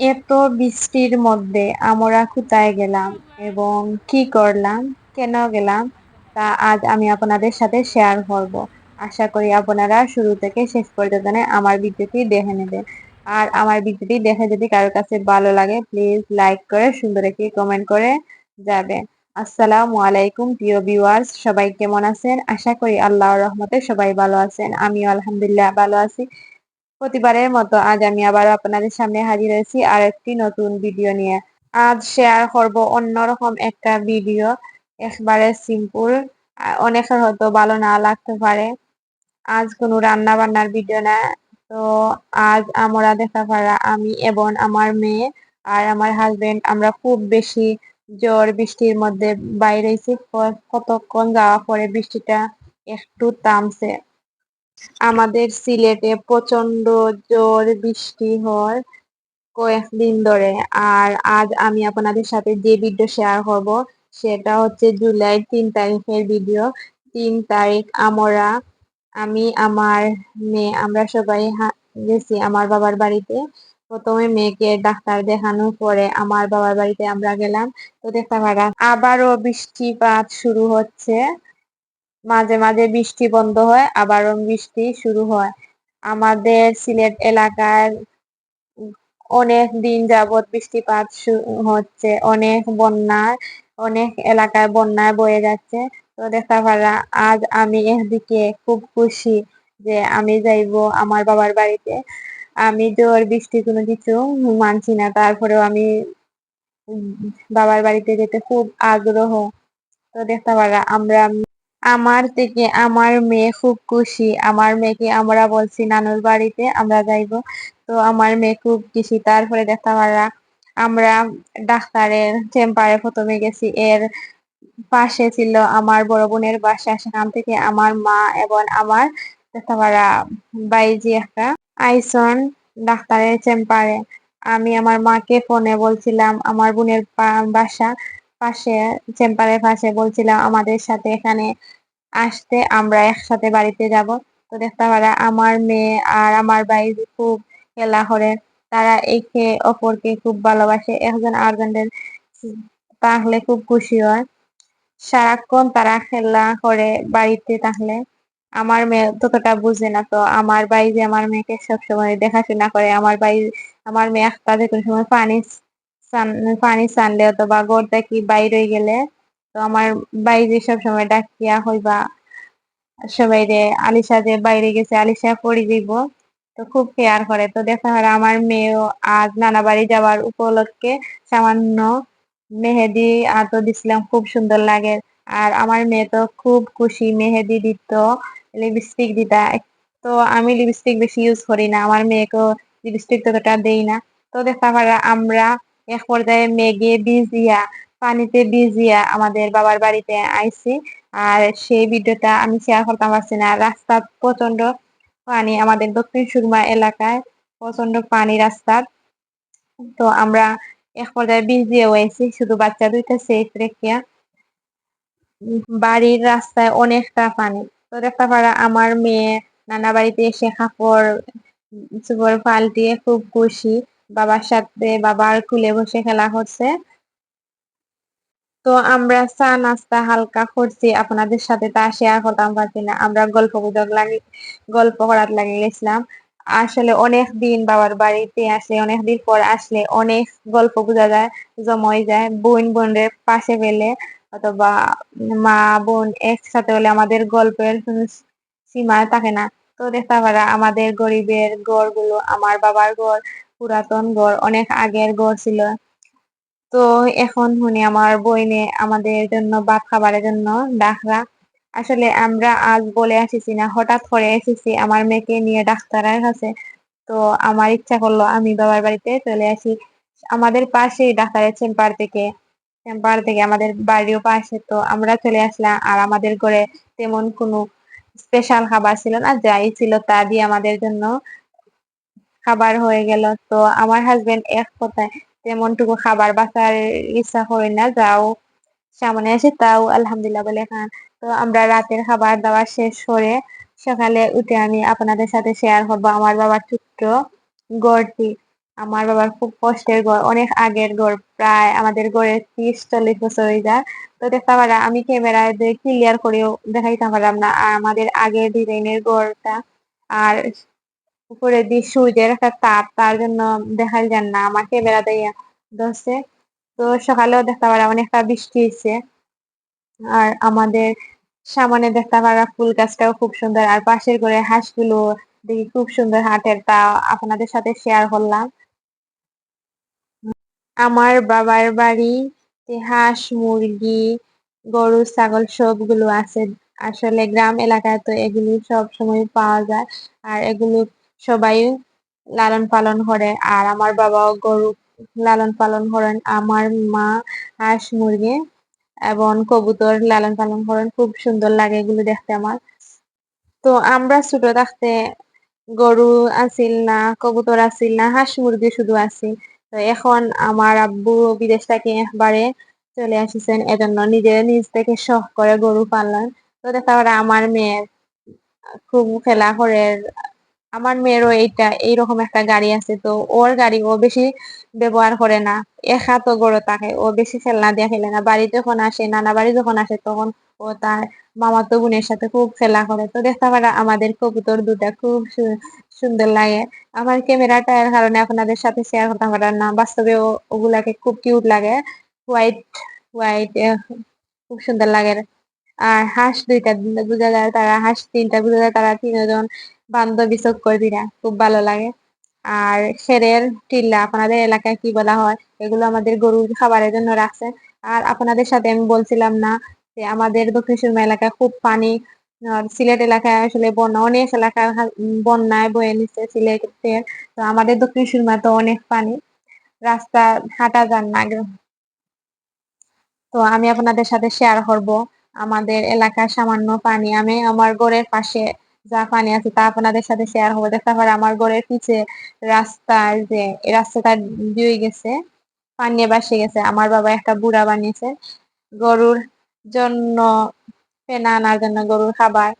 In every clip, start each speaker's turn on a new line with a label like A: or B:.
A: এত বৃষ্টির মধ্যে আমরা কোথায় গেলাম এবং কি করলাম, কেন গেলাম, তা আজ আমি আপনাদের সাথে শেয়ার করব। আশা করি আপনারা শুরু থেকে শেষ পর্যন্ত আমার ভিডিওটি দেখে নেবেন। আর আমার ভিডিওটি দেখে যদি কারোর কাছে ভালো লাগে প্লিজ লাইক করে সুন্দর একটি কমেন্ট করে যাবেন আসসালামু আলাইকুম, প্রিয় ভিউয়ার্স সবাই কেমন আছেন? আশা করি আল্লাহর রহমতে সবাই ভালো আছেন। আমিও আলহামদুলিল্লাহ ভালো আছি। প্রতিবারের মতো আজ আমি আবার আপনাদের সামনে হাজির হয়েছি আর একটি নতুন ভিডিও নিয়ে। আজ শেয়ার করব অন্যরকম একটা ভিডিও। একবারে সিম্পল অনেকের হয়তো ভালো না লাগতে পারে। আজ কোনো রান্না বান্নার ভিডিও না। তো আজ আমরা দেখা পারা আমি এবং আমার মেয়ে আর আমার হাজবেন্ড আমরা খুব বেশি জ্বর বৃষ্টির মধ্যে বাইরে কতক্ষণ যাওয়া পরে বৃষ্টিটা একটু থামছে। আমাদের সিলেটে প্রচণ্ড জোর বৃষ্টি হয় কয়েকদিন ধরে। আর আজ আমি আপনাদের সাথে যে ভিডিও শেয়ার করব সেটা হচ্ছে জুলাই তিন তারিখের ভিডিও তিন তারিখ আমরা, আমি, আমার মেয়ে, আমরা সবাই গেছি আমার বাবার বাড়িতে। প্রথমে মেয়েকে ডাক্তার দেখানোর পরে আমার বাবার বাড়িতে আমরা গেলাম। তো দেখতে পারা আবারও বৃষ্টিপাত শুরু হচ্ছে। মাঝে মাঝে বৃষ্টি বন্ধ হয়, আবারও বৃষ্টি শুরু হয়। আমাদের সিলেট এলাকার অনেক দিন যাবৎ বৃষ্টিপাত হচ্ছে, অনেক বন্যায় অনেক এলাকায় বন্যায় বয়ে যাচ্ছে। তো দেখা পারা আজ আমি এদিকে খুব খুশি যে আমি যাইব আমার বাবার বাড়িতে। আমি জোর বৃষ্টি কোনো কিছু মানছি না, তারপরেও আমি বাবার বাড়িতে যেতে খুব আগ্রহ। তো দেখতে পারা আমরা আমার থেকে আমার মেয়ে খুব খুশি। আমার মেয়েকে আমরা বলছি, নানুর বাড়িতে আমরা যাইব। তো আমার মেয়ে খুব খুশি। তারপরে দেখা পারা আমরা ডাক্তারের চেম্বারে প্রথমে গেছি। এর পাশে ছিল আমার বড় বোনের বাসা। সেখান থেকে আমার মা এবং আমার দেখা পারা বাইজি একটা আইসন ডাক্তারের চেম্বারে। আমি আমার মাকে ফোনে বলছিলাম, আমার বোনের বাসা পাশে, চেম্বারের পাশে বলছিলাম, আমাদের সাথে এখানে আসতে আমরা একসাথে বাড়িতে যাব। তো দেখতে পারা, আমার মেয়ে আর আমার ভাই খুব খেলা করে। তারা একে অপরকে খুব ভালোবাসে। একজন আরেকজনের তাহলে খুব খুশি হয়। সারাক্ষণ তারা খেলা করে বাড়িতে তাহলে। আমার মেয়ে ততটা বুঝে না তো। আমার ভাই যে আমার মেয়েকে সবসময় দেখাশোনা করে। আমার ভাই, আমার মেয়ে তাদের কোনো সময় পানি পানি সানলে অথবা গড় দেখি বাইরে গেলে তো আমার বাইরে সব সময় ডাকিয়া হইবা সবাই রে আলিশা যে বাইরে গেছে আলিশা পড়ি দিব, তো খুব কেয়ার করে। তো দেখা হয় আমার মেয়েও আজ নানা বাড়ি যাওয়ার উপলক্ষে সামান্য মেহেদি আত দিছিলাম, খুব সুন্দর লাগে। আর আমার মেয়ে তো খুব খুশি, মেহেদি দিত, লিপস্টিক দিতা। তো আমি লিপস্টিক বেশি ইউজ করি না, আমার মেয়েকেও লিপস্টিক ততটা দেই না। তো দেখা পারা আমরা এক পর্যায়ে মেঘে ভিজিয়া পানিতে ভিজিয়া আমাদের বাবার বাড়িতে আইছি। আর সেই ভিডিওটা আমি শেয়ার করতে পারছি না। রাস্তা প্রচণ্ড পানি আমাদের দক্ষিণ সুরমা এলাকায় প্রচণ্ড পানি রাস্তার তো আমরা এক পর্যায়ে ভিজিয়ে হয়েছি শুধু বাচ্চা দুইটা সেফ রেখে বাড়ির রাস্তায় অনেকটা পানি। তো দেখতে পারা, আমার মেয়ে নানা বাড়িতে এসে কাপড় পাল্টিয়ে খুব খুশি। বাবার সাথে বাবার কুলে বসে খেলা করছে। তো আমরা চা, নাস্তা হালকা করছি। আপনাদের সাথে তা শেয়ার করতাম পারছি না আমরা গল্প গুজব লাগি, গল্প করার লাগে গেছিলাম। আসলে অনেক দিন বাবার বাড়িতে আসলে, অনেক দিন পর আসলে অনেক গল্প বোঝা যায় জময় যায়। বোন বোনের পাশে পেলে অথবা মা, বোন একসাথে হলে আমাদের গল্পের সীমা থাকে না। তো দেখতে পারা, আমাদের গরিবের গড়গুলো আমার বাবার গড় পুরাতন গড় অনেক আগের গড় ছিল। তো এখন শুনি আমার বইনে আমাদের জন্য ভাত খাবারের জন্য ডাকরা। আসলে আমরা আজ বলে আসিছি না, হঠাৎ করে এসেছি আমার মেয়েকে নিয়ে ডাক্তারের কাছে। তো আমার ইচ্ছা করল আমি বাবার বাড়িতে চলে আসি। আমাদের পাশেই ডাক্তারের চেম্বার থেকে চেম্বার থেকে আমাদের বাড়িও পাশে তো আমরা চলে আসলাম। আর আমাদের ঘরে তেমন কোনো স্পেশাল খাবার ছিল না, যাই ছিল তা দিয়ে আমাদের জন্য খাবার হয়ে গেল। তো আমার হাজবেন্ড এক কথায় তেমনটুকু খাবার বাঁচার ইচ্ছা করি না, যাও সামনে এসে তাও আলহামদুলিল্লাহ বলে খান। তো আমরা রাতের খাবার দাবার শেষ করে সকালে উঠে আমি আপনাদের সাথে শেয়ার করব আমার বাবার ছোট্ট গড়টি। আমার বাবার খুব কষ্টের ঘর অনেক আগের ঘর প্রায় আমাদের ঘরের ত্রিশ চল্লিশ বছর হয়ে যায়। তো দেখতে পারা, আমি ক্যামেরায় ক্লিয়ার করেও দেখাইতে পারলাম না আমাদের আগের ডিজাইনের ঘরটা আর উপরে দিয়ে সূর্যের একটা তাপ তার জন্য দেখা যান না, আমাকে বেড়াতে ধরছে। তো সকালেও দেখতে পারা অনেকটা বৃষ্টি হয়েছে। আর আমাদের সামনে দেখতে পারা ফুল গাছটাও খুব সুন্দর, আর পাশের ঘরে হাঁসগুলো দেখি খুব সুন্দর হাটের তা আপনাদের সাথে শেয়ার করলাম। আমার বাবার বাড়ি হাঁস, মুরগি, গরু, ছাগল সবগুলো আছে। আসলে গ্রাম এলাকায় তো এগুলি সব সময় পাওয়া যায়। আর এগুলো সবাই লালন পালন করে। আর আমার বাবাও গরু লালন পালন করেন। আমার মা হাঁস, মুরগি এবং কবুতর লালন পালন করেন। খুব সুন্দর লাগে এগুলো দেখতে আমার। তো আমরা ছোট থাকতে গরু আসিল না, কবুতর আসিল না, হাঁস, মুরগি শুধু আসিল তো এখন আমার আব্বু বিদেশ থেকে একবারে চলে আসিছেন এজন্য নিজে নিজ থেকে শখ করে গরু পালন। তো দেখা আমার মেয়ের খুব খেলা করে আমার মেয়েরও এইটা, এইরকম একটা গাড়ি আছে, তো ওর গাড়ি ও বেশি ব্যবহার করে না। একা তো গড়ে থাকে ও বেশি খেলনা দিয়ে খেলে না। বাড়ি যখন আসে, নানা বাড়ি যখন আসে, তখন ও তার মামাতো বোনের সাথে খুব খেলা করে। তো দেখতে পারা আমাদের কবুতর দুটা খুব সুন্দর লাগে। আমার ক্যামেরাটার কারণে আপনাদের সাথে শেয়ার করতে পারার না বাস্তবে ওগুলাকে খুব কিউট লাগে। হোয়াইট হোয়াইট খুব সুন্দর লাগে। আর হাঁস দুইটা বুঝা যায় তারা, হাঁস তিনটা বুঝা যায় তারা তিনজন বান্ধবী চক্করবিরা খুব ভালো লাগে। আর সেরের টিল্লা আপনাদের এলাকায় কি বলা হয়? এগুলো আমাদের গরুর খাবারের জন্য রাখছে। আর আপনাদের সাথে আমি বলছিলাম না যে আমাদের দক্ষিণ সুরমা এলাকায় খুব পানি সিলেট এলাকায় আসলে বন্যা, অনেক এলাকায় বন্যায় বয়ে নিচ্ছে সিলেটের তো আমাদের দক্ষিণ সুরমা তো অনেক পানি। রাস্তা হাঁটা যান না তো আমি আপনাদের সাথে শেয়ার করব। আমাদের এলাকার সামান্য পানি, আমি আমার ঘরের পাশে যা পানি আছে তা আপনাদের সাথে শেয়ার করব দেখা পারে আমার ঘরের পিছে রাস্তার যে রাস্তাটা দিয়ে গেছে, পানি বাসে গেছে। আমার বাবা একটা বুড়া বানিয়েছে গরুর জন্য পেনা আনার জন্য গরুর খাবার।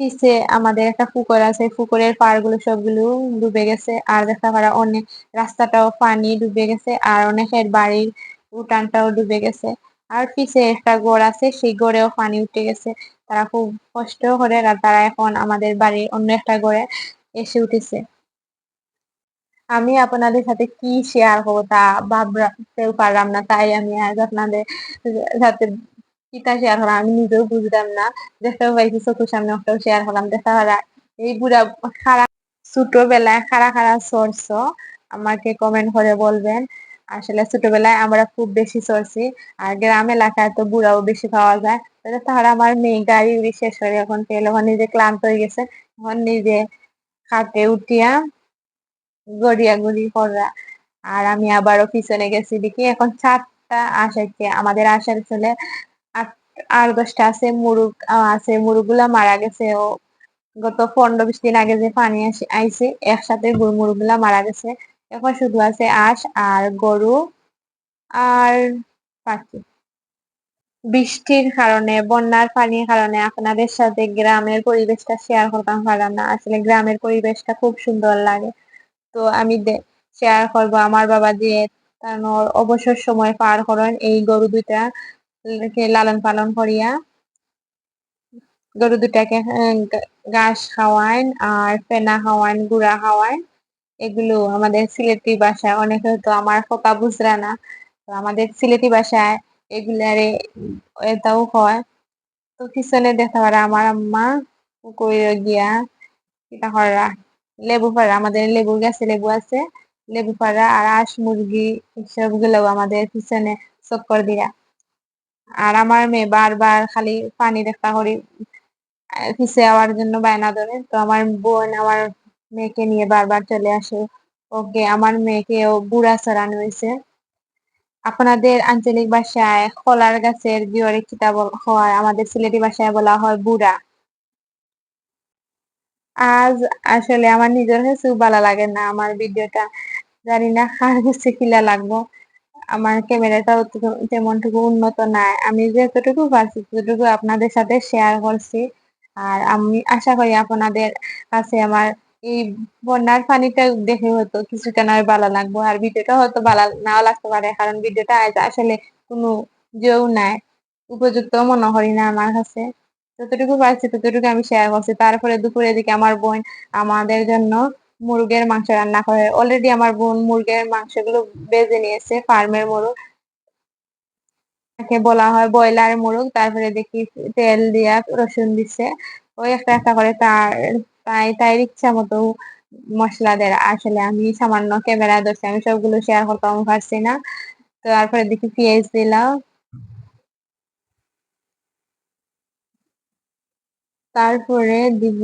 A: পিছে আমাদের একটা পুকুর আছে, পুকুরের পাড়গুলো সবগুলো ডুবে গেছে। আর দেখতে পারা অনেক রাস্তাটাও পানি ডুবে গেছে আর অনেকের বাড়ির উঠানটাও ডুবে গেছে। আর পিছে একটা গড় আছে, সেই গড়েও পানি উঠে গেছে। তারা খুব কষ্ট করে তারা এখন আমাদের বাড়ির অন্য একটা গড়ে এসে উঠেছে। আমি আপনাদের সাথে কি শেয়ার করব তা ভাবতেও পারলাম না, তাই আমি আজ আপনাদের সাথে কিতা শেয়ার করলাম আমি নিজেও বুঝলাম না। দেখতে পাইছি চোখের সামনে ওটাও শেয়ার করলাম। দেখা এই বুড়া খারাপ ছোটবেলায় খারা খারা সরস আমাকে কমেন্ট করে বলবেন, আসলে ছোটবেলায় আমরা খুব বেশি চড়ছি, আর গ্রাম এলাকায় তো বুড়াও বেশি পাওয়া যায়। তাহলে আমার মেয়ে গাড়ি উড়ি শেষ করে এখন এখন নিজে ক্লান্ত হয়ে গেছে, এখন নিজে খাটে উঠিয়া গড়িয়া গড়ি করা। আর আমি আবারও পিছনে গেছি দেখি, এখন চারটা আসাইছে। আমাদের আসার চলে আর দশটা আছে, মুরুগ আছে মুরুগুলা মারা গেছে। ও গত পনেরো বিশ দিন আগে যে পানি আইছে, একসাথে মুরুগুলা মারা গেছে। এখন শুধু আছে আঁশ আর গরু আর পাখি। বৃষ্টির কারণে, বন্যার পানির কারণে আপনাদের সাথে গ্রামের পরিবেশটা শেয়ার করতাম পারলাম না আসলে গ্রামের পরিবেশটা খুব সুন্দর লাগে। তো আমি শেয়ার করব আমার বাবা তার অবসর সময় পার করেন এই গরু দুইটা লালন পালন করিয়া। গরু দুটাকে ঘাস খাওয়ান আর ফেনা খাওয়ান, গুড়া খাওয়ান। এগুলো আমাদের সিলেটি ভাষায়, অনেকে হয়তো আমার কথা বুঝরা না। তো আমাদের সিলেটি ভাষায় এগুলারে এটাও হয় তো পিছনে দেখা পারা আমার আম্মা কই গিয়া। এটা করা লেবু পাড়া আমাদের লেবু গাছে লেবু আছে। লেবু পাড়া আর আঁশ মুরগি সবগুলো আমাদের পিছনে চক্কর দিয়া। আর আমার মেয়ে বারবার খালি পানি দেখা করি পিছে আওয়ার জন্য বায়না ধরে তো আমার বোন আমার মেয়েকে নিয়ে বারবার চলে আসে। ওকে আমার মেয়েকেও বুড়া চড়ানো হয়েছে আপনাদের আঞ্চলিক ভাষায় কলার গাছের বিয়রে কিতা হয়, আমাদের সিলেটি ভাষায় বলা হয় বুড়া। আজ আসলে আমার নিজের কাছে ভালো লাগে না, আমার ভিডিওটা জানি না কার কাছে কিলা লাগবো। আমার ক্যামেরাটাও তেমনটুকু উন্নত নাই। আমি যতটুকু পারছি ততটুকু আপনাদের সাথে শেয়ার করছি। আর আমি আশা করি আপনাদের কাছে আমার এই বন্যার পানিটা দেখে হয়তো কিছুটা নয় ভালো লাগবো, আর ভিডিওটা হয়তো ভালো নাও লাগতে পারে, কারণ ভিডিওটা আসলে কোনো যেও নাই, উপযুক্ত মনে করি না আমার কাছে। যতটুকু পারছি ততটুকু আমি শেয়ার করছি। তারপরে দুপুরে দিকে আমার বোন আমাদের জন্য মুরগের মাংস রান্না করে। অলরেডি আমার বোন মুরগের মাংসগুলো বেজে নিয়েছে, ফার্মের মুরগ। তাকে বলা হয় ব্রয়লার মোরগ। তারপরে দেখি তেল দিয়া রসুন দিছে। ওই একটা একটা করে তার তাই তাই ইচ্ছা মতো মশলা দেয়। আসলে আমি সামান্য ক্যামেরা ধরছি, আমি সবগুলো শেয়ার করতাম পারছি না। তো তারপরে দেখি পেঁয়াজ দিলাম। তারপরে দিব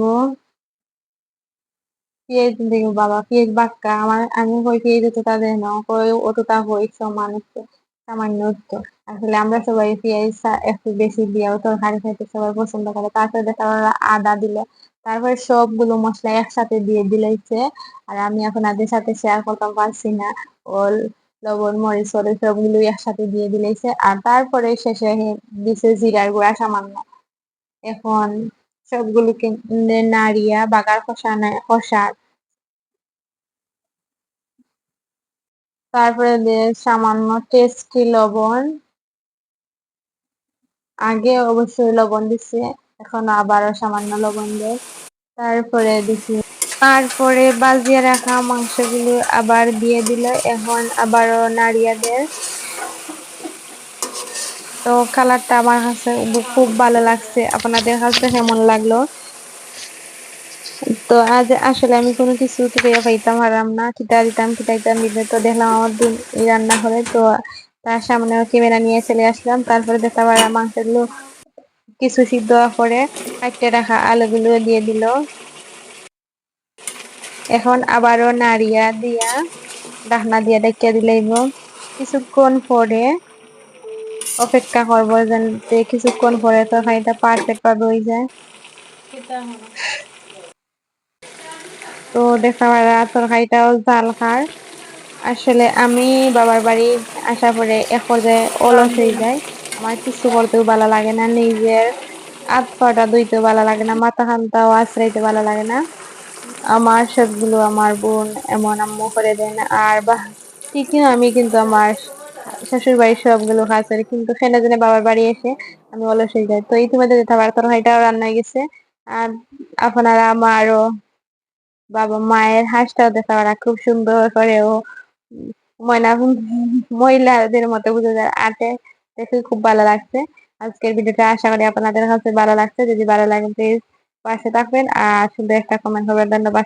A: পেঁয়াজ দিব বাবা, পেঁয়াজ বাক্কা। আমার, আমি কই পেঁয়াজ অতটা দেয় না, কই অতটা হয়েছে মানুষ সামান্য একটু আসলে আমরা সবাই পেঁয়াজ একটু বেশি দিয়েও তরকারি খাইতে সবাই পছন্দ করে। তারপরে দেখা আদা দিলে তারপরে সবগুলো মশলা একসাথে দিয়ে দিলেছে আর আমি এখন আপনাদের সাথে শেয়ার করতাম, পারছি না। ওল, লবণ, মরিচ, হলুদ সবগুলো একসাথে দিয়ে দিলেছে আর তারপরে শেষে দিছে জিরার গুঁড়া সামান্য। এখন সবগুলোকে নাড়িয়া বাগার কষা কষা তারপরে সামান্য টেস্টি লবণ। আগে অবশ্যই লবণ দিছে। এখন আবারও সামান্য লবণ দেয়। তারপরে দিছি তারপরে বাজিয়ে রাখা মাংসগুলো আবার দিয়ে দিল। এখন আবারও নাড়িয়ে দেয়। তো কালারটা আমার কাছে খুব ভালো লাগছে। আপনাদের কাছে কেমন লাগল? তো আজ আসলে আমি কোনো কিছু থেকে পাইতাম, হারাম না। কিতা দিতাম কিতা দিতাম দিতে তো দেখলাম আমার দিন রান্না করে তো তার সামনে ক্যামেরা নিয়ে চলে আসলাম। তারপরে দেখতে পারলাম মাংসগুলো কিছু সিদ্ধ করে কাটতে রাখা আলুগুলো দিয়ে দিল। এখন আবারও নাড়িয়া দিয়া ডাকনা দিয়া ডেকে দিলাইব কিছুক্ষণ পরে অপেক্ষা করব যেন কিছুক্ষণ পরে তরকারিটা পারফেক্ট ভাবে হয়ে যায়। তো দেখা পারা তরকারিটাও জাল খার। আসলে আমি বাবার বাড়ি আসা পরে এক পর্যায়ে অলস হয়ে যায়। আমার কিছু করতেও ভালো লাগে না, নিজের আত্মাটা ধুইতেও ভালো লাগে না, মাথা খানটাও আশ্রাইতে ভালো লাগে না। আমার সবগুলো আমার বোন এমন আম্মু করে দেয় না আর বা, ঠিকই আমি কিন্তু আমার শ্বশুর বাড়ির সবগুলো কাজ করি, কিন্তু সেনা জেনে বাবার বাড়ি এসে আমি অলস হয়ে যাই। তো ইতিমধ্যে খাবার তরকারিটাও রান্না গেছে, আর আপনারা আমারও বাবা মায়ের হাঁসটাও দেখা ওরা খুব সুন্দর করে ও ময়না মহিলাদের মতো বুঝে যায়। আটে দেখে খুব ভালো লাগছে। আজকের ভিডিওটা আশা করি আপনাদের কাছে ভালো লাগছে। যদি ভালো লাগে প্লিজ পাশে থাকবেন। আর সুন্দর একটা কমেন্ট করবেন। ধন্যবাদ।